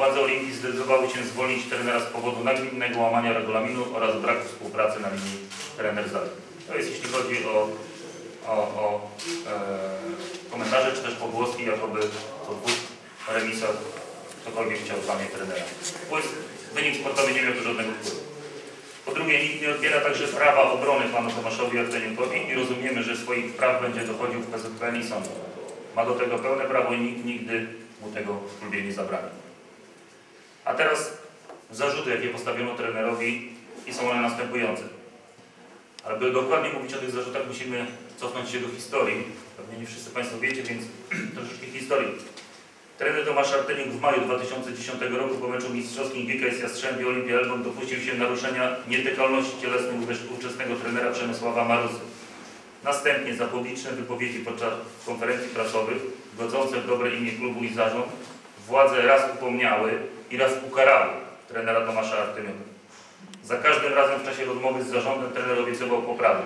władze Olimpii zdecydowały się zwolnić trenera z powodu nagminnego łamania regulaminu oraz braku współpracy na linii trener-zawodnik. To jest jeśli chodzi o, o, o e, komentarze czy też pogłoski, jakoby po dwóch remisach ktokolwiek chciał złamie trenera. Wynik sportowy nie miał tu żadnego wpływu. Po drugie, nikt nie odbiera także prawa obrony panu Tomaszowi Arteniukowi i rozumiemy, że swoich praw będzie dochodził w PZPN i sądu. Ma do tego pełne prawo i nikt nigdy mu tego w klubie nie zabrani. A teraz zarzuty, jakie postawiono trenerowi i są one następujące. Ale by dokładnie mówić o tych zarzutach, musimy cofnąć się do historii. Pewnie nie wszyscy Państwo wiecie, więc troszeczkę historii. Trener Tomasz Arteniuk w maju 2010 roku po meczu mistrzowskim GKS Jastrzębie Olimpia Elbląg dopuścił się naruszenia nietykalności cielesnej ówczesnego trenera Przemysława Marusy. Następnie za publiczne wypowiedzi podczas konferencji prasowych, godzące w dobre imię klubu i zarząd, władze raz upomniały i raz ukarały trenera Tomasza Arteniuka. Za każdym razem w czasie rozmowy z zarządem trener obiecywał poprawę.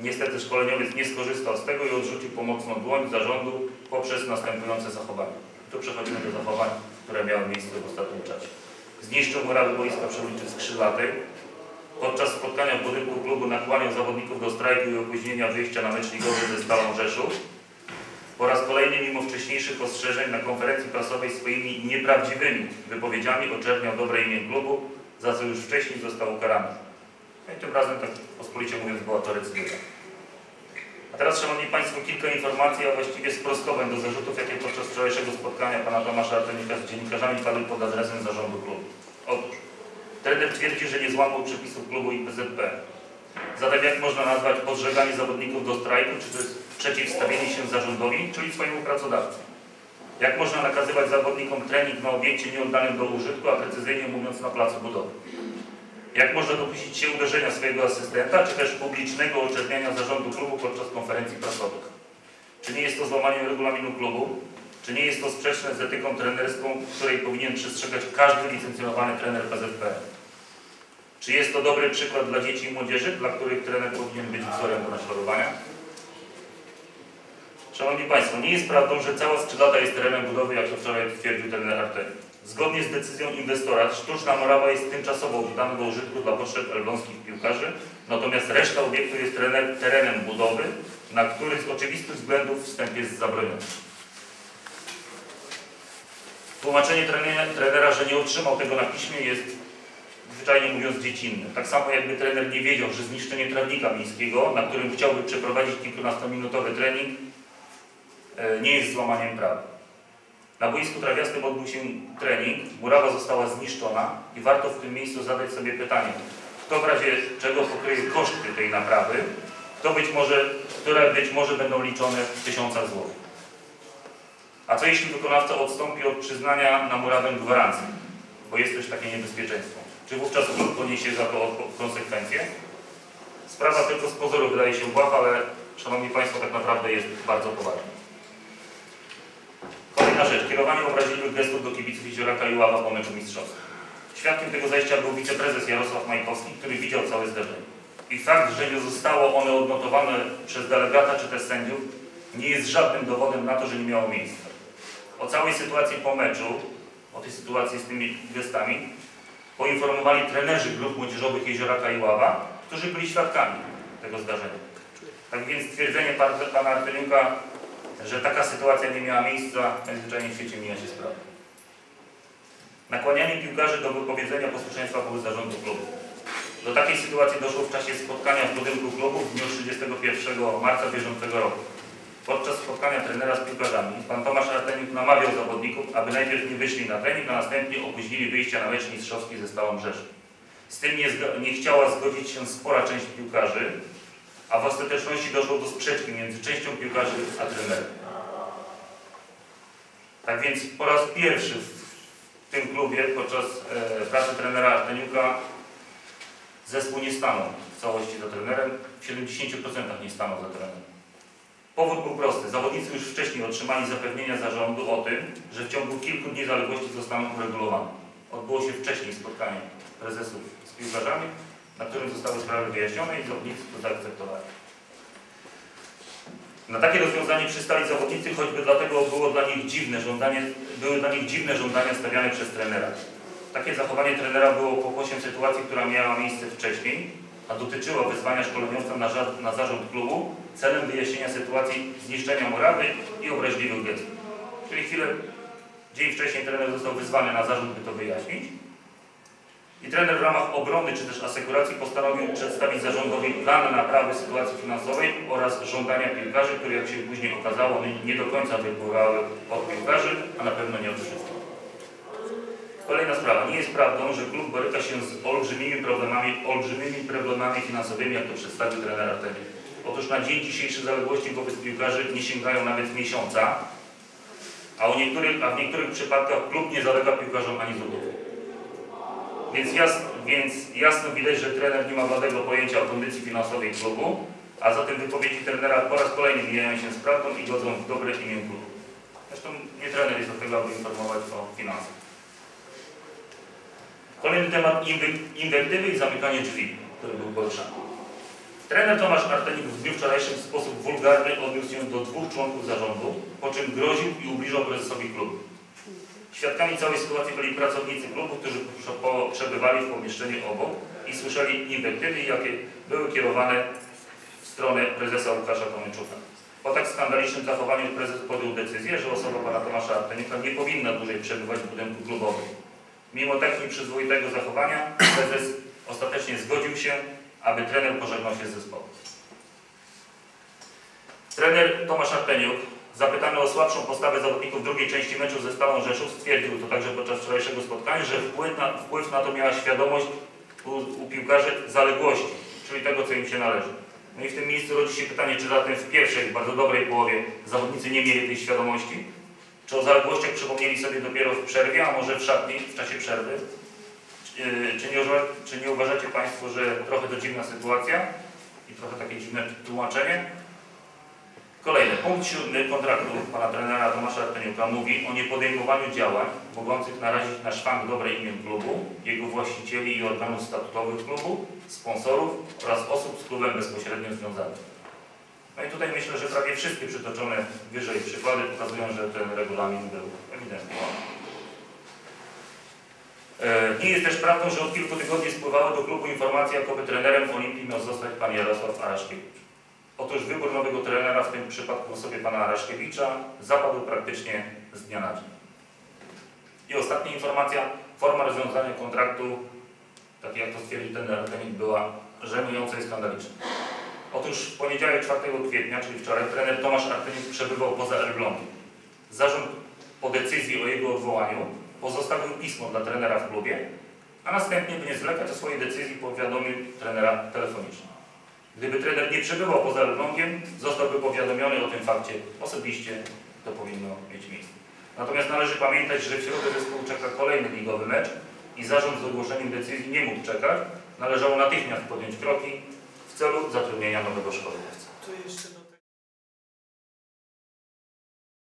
Niestety szkoleniowiec nie skorzystał z tego i odrzucił pomocną dłoń zarządu poprzez następujące zachowania. Tu przechodzimy do zachowań, które miały miejsce w ostatnim czasie. Zniszczył murawy boiska przy ulicy Skrzydlatej. Podczas spotkania w budynku klubu nakłaniał zawodników do strajku i opóźnienia wyjścia na mecz ligowy ze Stalą Rzeszów. Po raz kolejny, mimo wcześniejszych ostrzeżeń na konferencji prasowej swoimi nieprawdziwymi wypowiedziami oczerniał dobre imię klubu, za co już wcześniej został ukarany. No i tym razem, tak pospolicie mówiąc, była to recydywa. A teraz, Szanowni Państwo, kilka informacji, a właściwie sprostowań do zarzutów, jakie podczas wczorajszego spotkania pana Tomasza Artenika z dziennikarzami padły pod adresem zarządu klubu. Otóż, trener twierdzi, że nie złamał przepisów klubu i PZP. Zatem jak można nazwać podżeganie zawodników do strajku, czy to jest przeciwstawienie się zarządowi, czyli swojemu pracodawcy? Jak można nakazywać zawodnikom trening na obiekcie nieoddanym do użytku, a precyzyjnie mówiąc na placu budowy? Jak można dopuścić się uderzenia swojego asystenta, czy też publicznego oczerniania zarządu klubu podczas konferencji prasowych? Czy nie jest to złamaniem regulaminu klubu? Czy nie jest to sprzeczne z etyką trenerską, której powinien przestrzegać każdy licencjonowany trener PZP? Czy jest to dobry przykład dla dzieci i młodzieży, dla których trener powinien być wzorem do naśladowania? Szanowni Państwo, nie jest prawdą, że cała skrzydlata jest terenem budowy, jak to wczoraj twierdził trener Artemi. Zgodnie z decyzją inwestora, sztuczna murawa jest tymczasowo oddana do użytku dla potrzeb elbląskich piłkarzy, natomiast reszta obiektu jest terenem, terenem budowy, na który z oczywistych względów wstęp jest zabroniony. Tłumaczenie trenera, trenera, że nie otrzymał tego na piśmie jest zwyczajnie mówiąc dziecinne. Tak samo jakby trener nie wiedział, że zniszczenie trawnika miejskiego, na którym chciałby przeprowadzić kilkunastominutowy trening, nie jest złamaniem prawa. Na boisku trawiastym odbył się trening, murawa została zniszczona i warto w tym miejscu zadać sobie pytanie, kto w razie czego pokryje koszty tej naprawy, kto być może, które być może będą liczone w tysiącach złotych. A co jeśli wykonawca odstąpi od przyznania na murawę gwarancji, bo jest też takie niebezpieczeństwo? Czy wówczas poniesie za to konsekwencje? Sprawa tylko z pozoru wydaje się błaha, ale Szanowni Państwo, tak naprawdę jest bardzo poważna. Kolejna rzecz. Kierowanie obraźliwych gestów do kibiców Jezioraka i Ława po meczu mistrzowskim. Świadkiem tego zajścia był wiceprezes Jarosław Majkowski, który widział całe zdarzenie. I fakt, że nie zostało one odnotowane przez delegata czy też sędziów, nie jest żadnym dowodem na to, że nie miało miejsca. O całej sytuacji po meczu, o tej sytuacji z tymi gestami, poinformowali trenerzy grup młodzieżowych Jezioraka i Ława, którzy byli świadkami tego zdarzenia. Tak więc stwierdzenie pan- pana Arteniuka, że taka sytuacja nie miała miejsca, najzwyczajniej w świecie mija się sprawa. Nakłanianie piłkarzy do wypowiedzenia posłuszeństwa wobec zarządu klubu. Do takiej sytuacji doszło w czasie spotkania w budynku klubu w dniu 31 marca bieżącego roku. Podczas spotkania trenera z piłkarzami pan Tomasz Arteniuk namawiał zawodników, aby najpierw nie wyszli na trening, a następnie opóźnili wyjścia na mecz mistrzowski ze Stałą Rzeszów. Z tym nie, nie chciała zgodzić się spora część piłkarzy, a w ostateczności doszło do sprzeczki między częścią piłkarzy a trenerem. Tak więc po raz pierwszy w tym klubie podczas e, pracy trenera Arteniuka zespół nie stanął w całości za trenerem, w 70% nie stanął za trenerem. Powód był prosty. Zawodnicy już wcześniej otrzymali zapewnienia zarządu o tym, że w ciągu kilku dni zaległości zostaną uregulowane. Odbyło się wcześniej spotkanie prezesów z piłkarzami, na którym zostały sprawy wyjaśnione i zawodnicy to zaakceptowali. Na takie rozwiązanie przystali zawodnicy, choćby dlatego było dla nich dziwne żądanie, były dla nich dziwne żądania stawiane przez trenera. Takie zachowanie trenera było pokłosiem sytuacji, która miała miejsce wcześniej, a dotyczyła wezwania szkoleniowca na, na zarząd klubu celem wyjaśnienia sytuacji zniszczenia murawy i obraźliwych gestów. Czyli chwilę, dzień wcześniej trener został wyzwany na zarząd, by to wyjaśnić. I trener w ramach obrony czy też asekuracji postanowił przedstawić zarządowi plan naprawy sytuacji finansowej oraz żądania piłkarzy, które jak się później okazało nie- do końca wypływały od piłkarzy, a na pewno nie od wszystkich. Kolejna sprawa. Nie jest prawdą, że klub boryka się z olbrzymimi problemami, olbrzymimi problemami finansowymi, jak to przedstawił trener Artemi. Otóż na dzień dzisiejszy zaległości wobec piłkarzy nie sięgają nawet miesiąca, a, niektórych, a w niektórych przypadkach klub nie zalega piłkarzom ani złotówki. Więc, jas, więc jasno widać, że trener nie ma żadnego pojęcia o kondycji finansowej klubu, a zatem wypowiedzi trenera po raz kolejny mijają się z prawdą i godzą w dobre imię klubu. Zresztą nie trener jest od tego, aby informować o finansach. Kolejny temat inwektywy i zamykanie drzwi, który był poruszany. Trener Tomasz Artenik w dniu wczorajszym w sposób wulgarny odniósł się do dwóch członków zarządu, po czym groził i ubliżał prezesowi klubu. Świadkami całej sytuacji byli pracownicy klubu, którzy przebywali w pomieszczeniu obok i słyszeli inwektywy, jakie były kierowane w stronę prezesa Łukasza Tomyczuka. Po tak skandalicznym zachowaniu prezes podjął decyzję, że osoba pana Tomasza Artenika nie powinna dłużej przebywać w budynku klubowym. Mimo tak nieprzyzwoitego zachowania prezes ostatecznie zgodził się, aby trener pożegnał się z zespołem. Trener Tomasz Arteniuk, zapytany o słabszą postawę zawodników drugiej części meczu ze Stalą Rzeszów, stwierdził to także podczas wczorajszego spotkania, że wpływ na, wpływ na to miała świadomość u, u piłkarzy zaległości, czyli tego, co im się należy. No i w tym miejscu rodzi się pytanie, czy zatem w pierwszej, bardzo dobrej połowie zawodnicy nie mieli tej świadomości? Czy o zaległościach przypomnieli sobie dopiero w przerwie, a może w szatni w czasie przerwy? Czy, czy, nie, czy nie uważacie Państwo, że trochę to dziwna sytuacja i trochę takie dziwne tłumaczenie? Kolejny, punkt siódmy kontraktu pana trenera Tomasza Arteniuka mówi o niepodejmowaniu działań mogących narazić na szwank dobre imię klubu, jego właścicieli i organów statutowych klubu, sponsorów oraz osób z klubem bezpośrednio związanych. No i tutaj myślę, że prawie wszystkie przytoczone wyżej przykłady pokazują, że ten regulamin był ewidentnie łamany. E, Nie jest też prawdą, że od kilku tygodni spływały do klubu informacje, jakoby trenerem Olimpii miał zostać pan Jarosław Araszkiewicz. Otóż wybór nowego trenera, w tym przypadku w osobie pana Araszkiewicza, zapadł praktycznie z dnia na dzień. I ostatnia informacja, forma rozwiązania kontraktu, tak jak to stwierdził ten Artenik, była żenująca i skandaliczna. Otóż w poniedziałek 4 kwietnia, czyli wczoraj, trener Tomasz Artenik przebywał poza Elblągiem. Zarząd po decyzji o jego odwołaniu pozostawił pismo dla trenera w klubie, a następnie, by nie zwlekać o swojej decyzji, powiadomił trenera telefonicznie. Gdyby trener nie przebywał poza Elblągiem, zostałby powiadomiony o tym fakcie osobiście, to powinno mieć miejsce. Natomiast należy pamiętać, że w środę zespół czeka kolejny ligowy mecz i zarząd z ogłoszeniem decyzji nie mógł czekać. Należało natychmiast podjąć kroki w celu zatrudnienia nowego szkoleniowca.